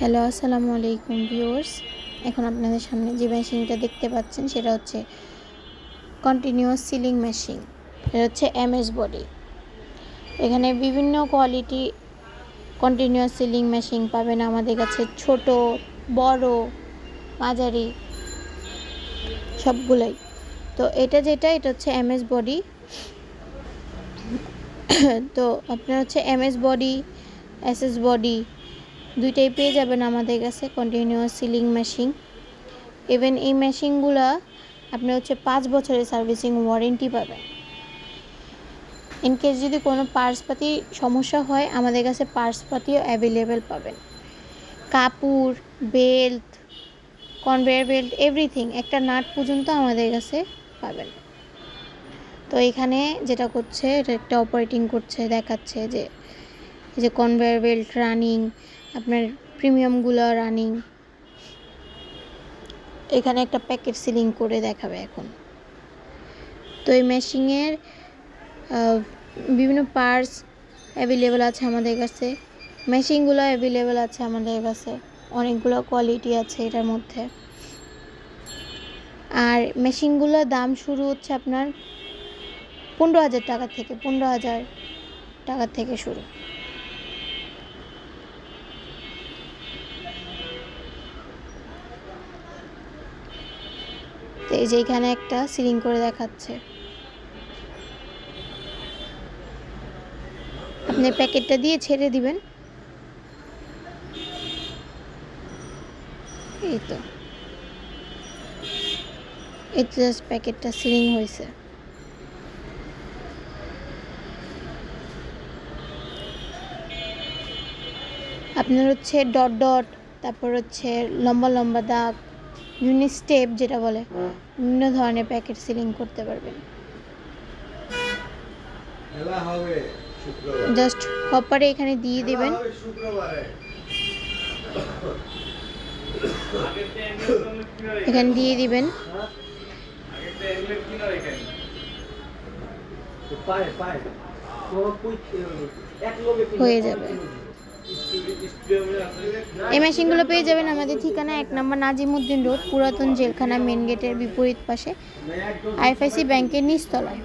Hello, আসসালামু আলাইকুম viewers. এখন আপনাদের সামনে যে মেশিনটা দেখতে পাচ্ছেন, সেটা হচ্ছে কন্টিনিউয়াস সিলিং মেশিন এটা হচ্ছে এমএস বডি এখানে বিভিন্ন কোয়ালিটি কন্টিনিউয়াস সিলিং মেশিন পাবেন আমাদের কাছে। ছোট, বড়, মাঝারি, সবগুলোই। তো এটা যেটা, এটা হচ্ছে এমএস বডি তো আপনার হচ্ছে এমএস বডি এসএস বডি দুইটাই পেয়ে যাবেন আমাদের কাছে কন্টিনিউয়াস সিলিং মেশিন ইভেন এই মেশিনগুলো আপনি হচ্ছে পাঁচ বছরের সার্ভিসিং ওয়ারেন্টি পাবেন। ইনকেস যদি কোনো পার্সপাতি সমস্যা হয়, আমাদের কাছে পার্সপাতিও অ্যাভেলেবেল পাবেন। কাপড় বেল্ট কনভেয়ার বেল্ট এভরিথিং একটা নাট পর্যন্ত আমাদের কাছে পাবেন। তো এখানে যেটা করছে, এটা একটা অপারেটিং করছে, দেখাচ্ছে যে যে কনভেয়ার বেল্ট রানিং আপনার প্রিমিয়ামগুলো রানিং এখানে একটা প্যাকেট সিলিং করে দেখাবে এখন। তো এই মেশিনের বিভিন্ন পার্টস অ্যাভেলেবেল আছে আমাদের কাছে। মেশিনগুলো অ্যাভেলেবেল আছে আমাদের কাছে। অনেকগুলো কোয়ালিটি আছে এটার মধ্যে। আর মেশিনগুলোর দাম শুরু হচ্ছে আপনার পনেরো হাজার টাকা থেকে, পনেরো হাজার টাকা থেকে শুরু। তো এই যে এখানে একটা সিলিং করে দেখাচ্ছে। আপনি প্যাকেটটা দিয়ে ছেড়ে দিবেন। এই তো। এই তো জাস্ট প্যাকেটটা সিলিং হয়েছে। আপনার হচ্ছে ডট ডট, তারপর হচ্ছে লম্বা লম্বা দাগ বিভিন্ন স্টেপ যেটা বলে বিভিন্ন ধরনের প্যাকেট সিলিং করতে পারবেন। খেলা হবে শুক্রবার। জাস্ট হপারে এখানে দিয়ে দিবেন। এখানে দিয়ে দিবেন। লোকে হয়ে যাবে। এই মেশিনগুলো পেয়ে যাবেন আমাদের ঠিকানা এক নম্বর নাজিমুদ্দিন রোড, পুরাতন জেলখানা মেন গেটের বিপরীত পাশে, আইএফআইসি ব্যাংকের নিচতলায়।